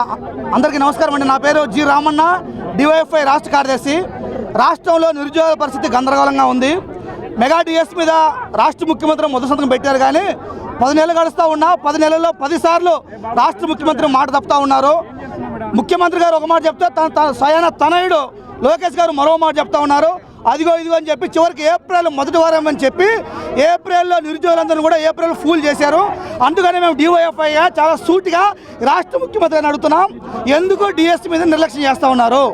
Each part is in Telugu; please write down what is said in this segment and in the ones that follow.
అందరికీ నమస్కారం అండి. నా పేరు జి రామన్న డివైఎఫ్ఐ రాష్ట్ర కార్యదర్శి. రాష్ట్రంలో నిరుద్యోగ పరిస్థితి గందరగోళంగా ఉంది. మెగా డిఎస్ మీద రాష్ట్ర ముఖ్యమంత్రి మొదటి సంతకం పెట్టారు కానీ పది నెలలు గడుస్తూ ఉన్నా పది నెలల్లో పదిసార్లు రాష్ట్ర ముఖ్యమంత్రి మాట తప్పుతూ ఉన్నారు. ముఖ్యమంత్రి గారు ఒక మాట చెప్తే తన తన స్వయాన తనయుడు లోకేష్ గారు మరో మాట చెప్తా ఉన్నారు. అదిగో ఇదిగో అని చెప్పి చివరికి ఏప్రిల్ మొదటి వారం అని చెప్పి ఏప్రిల్లో నిరుద్యోగులందరూ కూడా ఏప్రిల్ ఫూల్ చేశారు. అందుకనే మేము డివైఎఫ్ఐగా చాలా సూటిగా రాష్ట్ర ముఖ్యమంత్రిని అడుగుతున్నాం. ఎందుకు డిఎస్సీ మీద నిర్లక్ష్యం చేస్తూ ఉన్నారు.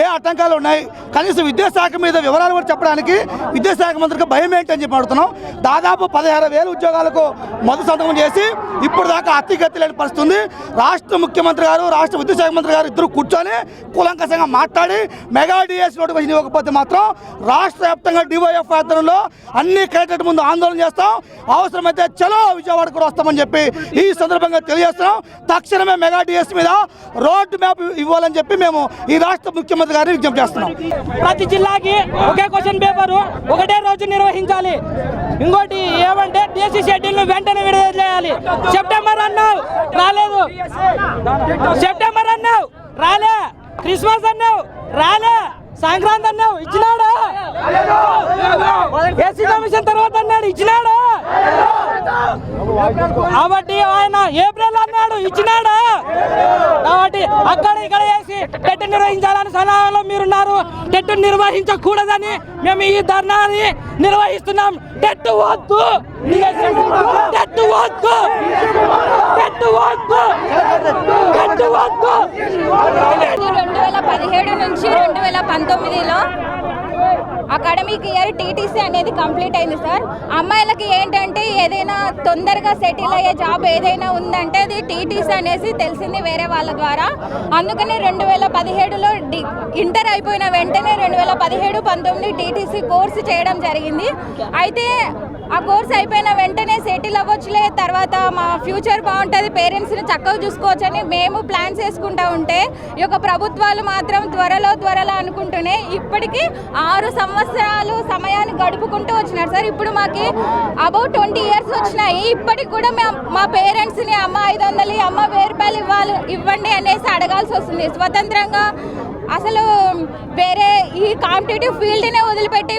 ఏ ఆటంకాలు ఉన్నాయి? కనీసం విద్యాశాఖ మీద వివరాలు కూడా చెప్పడానికి విద్యాశాఖ మంత్రికి భయం ఏంటి అని చెప్పి అడుగుతున్నాం. దాదాపు పదహారు వేల ఉద్యోగాలకు మొదటి సంతకం చేసి ఇప్పుడు దాకా అతిగతి లేని పరిస్థితి ఉంది. రాష్ట్ర ముఖ్యమంత్రి గారు రాష్ట్ర విద్యాశాఖ మంత్రి గారు ఇద్దరు కూర్చొని కూలంకషంగా మాట్లాడి మెగా డిఎస్ నోటిఫికేషన్ ఇవ్వకపోతే మాత్రం రాష్ట్ర వ్యాప్తంగా డివైఎఫ్ ఆధ్వర్యంలో అన్ని కలెక్టరేట్ ముందు ఆందోళన చేస్తాం. అవసరమైతే చలో విజయవాడ కూడా వస్తామని చెప్పి ఈ సందర్భంగా తెలియజేస్తున్నాం. తక్షణమే మెగా డిఎస్ మీద రోడ్డు మ్యాప్ ఇవ్వాలని చెప్పి మేము ఈ రాష్ట్ర ముఖ్యమంత్రి గారిని విజ్ఞప్తి చేస్తున్నాం. ప్రతి జిల్లాకి ఒకే క్వశ్చన్ పేపర్ ఒకటే రోజు నిర్వహించాలి. ఇంకోటి ఏమంటే డిఎస్సి షెడ్యూల్ వెంటనే విడుదల చేయాలి సెప్టెంబర్ అన్నావు రాలేదు. సెప్టెంబర్ అన్నావు రాలే. క్రిస్మస్ అన్నావు రాలే. సంక్రాంతి అన్నావు ఇచ్చినాడా? ఎస్సీ కమిషన్ తర్వాత అన్నాడు ఇచ్చినాడా? కాబట్టి ఆయన ఏప్రిల్ అన్నాడు ఇచ్చినాడు. కాబట్టి అక్కడ ఇక్కడ వేసి టెట్ నిర్వహించాలని సలహాలో మీరున్నారు. టెట్ నిర్వహించకూడదని మేము ఈ ధర్నాన్ని నిర్వహిస్తున్నాం. టెట్ వద్దు. టెట్ వద్దు. టెట్ వద్దు. టెట్ వద్దు. రెండు వేల పదిహేడు నుంచి రెండు వేల పంతొమ్మిదిలో అకాడమిక్ ఇయర్ టీటీసీ అనేది కంప్లీట్ అయింది సార్. అమ్మాయిలకి ఏంటంటే ఏదైనా తొందరగా సెటిల్ అయ్యే జాబ్ ఏదైనా ఉందంటే అది టీటీసీ అనేసి తెలిసింది వేరే వాళ్ళ ద్వారా. అందుకని రెండు వేల పదిహేడులో డి ఇంటర్ అయిపోయిన వెంటనే రెండు వేల పదిహేడు పంతొమ్మిది టీటీసీ కోర్సు చేయడం జరిగింది. అయితే ఆ కోర్స్ అయిపోయిన వెంటనే సెటిల్ అవ్వచ్చులే. తర్వాత మా ఫ్యూచర్ బాగుంటుంది పేరెంట్స్ని చక్కగా చూసుకోవచ్చని మేము ప్లాన్స్ వేసుకుంటా ఉంటే ఈ యొక్క ప్రభుత్వాలు మాత్రం త్వరలో త్వరలో అనుకుంటూనే ఇప్పటికీ ఆరు సంవత్సరాలు సమయాన్ని గడుపుకుంటూ వచ్చినారు. సార్ ఇప్పుడు మాకు అబౌట్ ట్వంటీ ఇయర్స్ వచ్చినాయి. ఇప్పటికి కూడా మేము మా పేరెంట్స్ని అమ్మ ఐదు వందలు అమ్మ వెయ్యి రూపాయలు ఇవ్వాలి ఇవ్వండి అనేసి అడగాల్సి వస్తుంది. స్వతంత్రంగా అసలు వేరే ఈ కాంపిటేటివ్ ఫీల్డ్నే వదిలిపెట్టి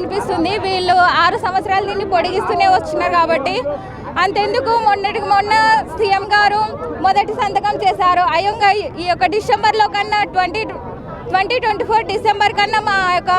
అనిపిస్తుంది. వీళ్ళు ఆరు సంవత్సరాలు దీన్ని పొడిగిస్తూనే వస్తున్నారు కాబట్టి అంతెందుకు? మొన్నటికి మొన్న సీఎం గారు మొదటి సంతకం చేశారు. అయ్యంగా ఈ యొక్క డిసెంబర్లో కన్నా twenty twenty twenty four December కన్నా మా యొక్క